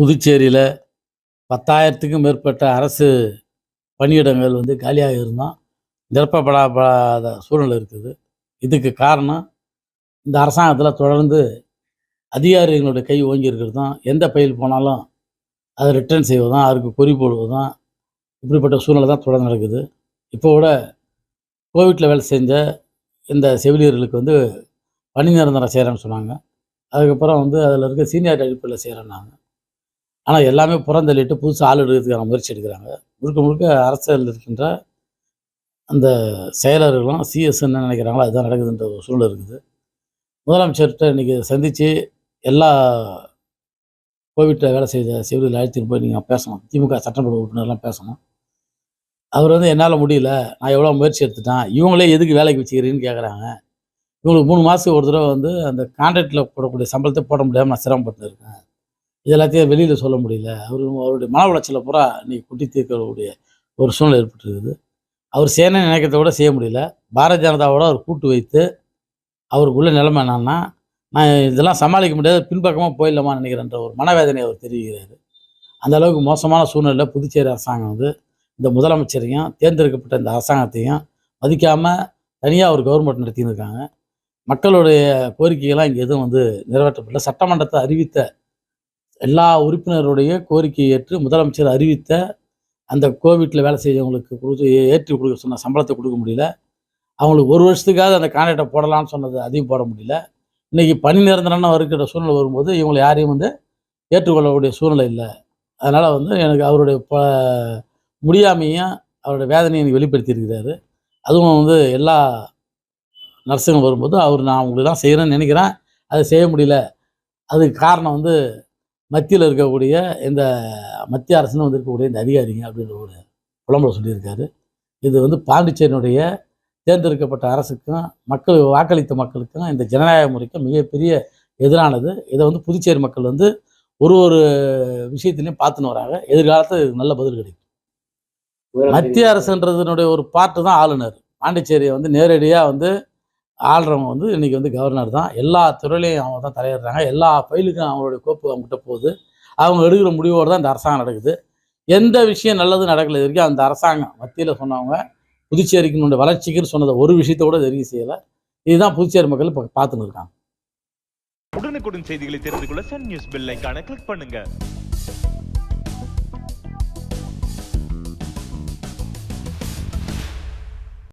புதுச்சேரியில் பத்தாயிரத்துக்கும் மேற்பட்ட அரசு பணியிடங்கள் வந்து காலியாக இருந்தோம் நிரப்பப்படாத சூழ்நிலை இருக்குது. இதுக்கு காரணம் இந்த அரசாங்கத்தில் தொடர்ந்து அதிகாரிகளுடைய கை ஓங்கி தான். எந்த பயில் போனாலும் அதை ரிட்டர்ன் செய்வதும் அதுக்கு குறி போடுவதும் இப்படிப்பட்ட சூழ்நிலை தான் தொடர்ந்து நடக்குது. இப்போ கூட கோவிட்டில் வேலை செஞ்ச இந்த செவிலியர்களுக்கு வந்து பணி நிரந்தரம் செய்கிறேன்னு சொன்னாங்க. அதுக்கப்புறம் வந்து அதில் இருக்க சீனியாரிட்டி அடிப்படையில் செய்கிறேன்னாங்க ஆனால் எல்லாமே புறந்தள்ளிட்டு புதுசு ஆள் எடுக்கிறதுக்கான முயற்சி எடுக்கிறாங்க. முழுக்க முழுக்க அரசியல் இருக்கின்ற அந்த செயலர்களும் சிஎஸ் என்ன நினைக்கிறாங்களோ அதுதான் நடக்குதுன்ற ஒரு சூழ்நிலை இருக்குது. முதலமைச்சர்கிட்ட இன்றைக்கி சந்தித்து எல்லா கோவிட்டில் வேலை செய்த சிவில் அழைத்துட்டு போய் நீங்கள் பேசணும். திமுக சட்டமன்ற உறுப்பினர்லாம் பேசணும். அவர் வந்து என்னால் முடியல. நான் எவ்வளோ முயற்சி எடுத்துட்டேன். இவங்களே எதுக்கு வேலைக்கு வச்சுக்கிறீன்னு கேட்குறாங்க இவங்களுக்கு மூணு மாதத்துக்கு ஒரு தடவை வந்து அந்த கான்ட்ராக்டில் போடக்கூடிய சம்பளத்தை போட முடியாமல் நான் சிரமப்பட்டு இருக்கேன் இது எல்லாத்தையும் வெளியில் சொல்ல முடியல. அவர் அவருடைய மன உளைச்சலை பூரா இன்னைக்கு குட்டி தீர்க்கக்கூடிய ஒரு சூழ்நிலை ஏற்பட்டுருக்குது. அவர் சேனை நினைக்கிறத விட செய்ய முடியல. பாரதிய ஜனதாவோட அவர் கூட்டு வைத்து அவருக்குள்ள நிலைமை என்னன்னா நான் இதெல்லாம் சமாளிக்க முடியாது பின்பக்கமாக போயிடலாமா நினைக்கிறேன்ற ஒரு மனவேதனை அவர் தெரிவிக்கிறாரு. அந்த அளவுக்கு மோசமான சூழ்நிலையில் புதுச்சேரி அரசாங்கம் வந்து இந்த முதலமைச்சரையும் தேர்ந்தெடுக்கப்பட்ட இந்த அரசாங்கத்தையும் மதிக்காமல் தனியாக ஒரு கவர்மெண்ட் நடத்தின்னு இருக்காங்க. மக்களுடைய கோரிக்கைகள்லாம் இங்கே எதுவும் வந்து நிறைவேற்றப்படல. சட்டமன்றத்தை அறிவித்த எல்லா உறுப்பினருடைய கோரிக்கையை ஏற்று முதலமைச்சர் அறிவித்த அந்த கோவிட்டில் வேலை செய்யவங்களுக்கு கொடுத்து ஏற்றி கொடுக்க சொன்ன சம்பளத்தை கொடுக்க முடியல. அவங்களுக்கு ஒரு வருஷத்துக்காவது அந்த கான்ட்ராக்டை போடலாம்னு சொன்னது அதையும் போட முடியல. இன்றைக்கி பணி நிரந்தரம்னு இருக்கிற சூழ்நிலை வரும்போது இவங்களை யாரையும் வந்து ஏற்றுக்கொள்ளக்கூடிய சூழ்நிலை இல்லை. அதனால் வந்து எனக்கு அவருடைய ப முடியாமையும் அவருடைய வேதனையை எனக்கு வெளிப்படுத்தியிருக்கிறாரு அதுவும் வந்து எல்லா நர்ஸுங்க வரும்போது அவர் நான் அவங்களுக்கு தான் செய்கிறேன்னு நினைக்கிறேன். அதை செய்ய முடியல. அதுக்கு காரணம் வந்து மத்தியில் இருக்கக்கூடிய இந்த மத்திய அரசுன்னு வந்திருக்கக்கூடிய இந்த அதிகாரிங்க அப்படின்ற ஒரு புலம்பல சொல்லியிருக்காரு. இது வந்து பாண்டிச்சேரியினுடைய தேர்ந்தெடுக்கப்பட்ட அரசுக்கும் மக்கள் வாக்களித்த மக்களுக்கும் இந்த ஜனநாயக முறைக்கும் மிகப்பெரிய எதிரானது. இதை வந்து புதுச்சேரி மக்கள் வந்து ஒரு ஒரு விஷயத்திலையும் பார்த்துன்னு வராங்க எதிர்காலத்தில் இதுக்கு நல்ல பதில் கிடைக்கும். மத்திய அரசுன்றதுனுடைய ஒரு பார்ட்டு தான் ஆளுநர். பாண்டிச்சேரியை வந்து நேரடியாக வந்து ஆள்றவங்க வந்து இன்றைக்கி வந்து கவர்னர் தான். எல்லா துறையிலையும் அவங்க தான் தலையிடுறாங்க. எல்லா ஃபைலுக்கும் அவங்களுடைய கோப்பு அவங்ககிட்ட போகுது. அவங்க எடுக்கிற முடிவோடு தான் இந்த அரசாங்கம் நடக்குது. எந்த விஷயம் நல்லது நடக்கல இது வரைக்கும் அந்த அரசாங்கம் மத்தியில் சொன்னவங்க புதுச்சேரிக்கினுடைய வளர்ச்சிக்குன்னு சொன்னதை ஒரு விஷயத்த கூட தெரிவு செய்யலை. இதுதான் புதுச்சேரி மக்கள் இப்போ பார்த்துன்னு இருக்காங்க. உடனுக்குடன் செய்திகளை தெரிந்து கொள்ள சன் நியூஸ் பெல் கிளிக் பண்ணுங்க.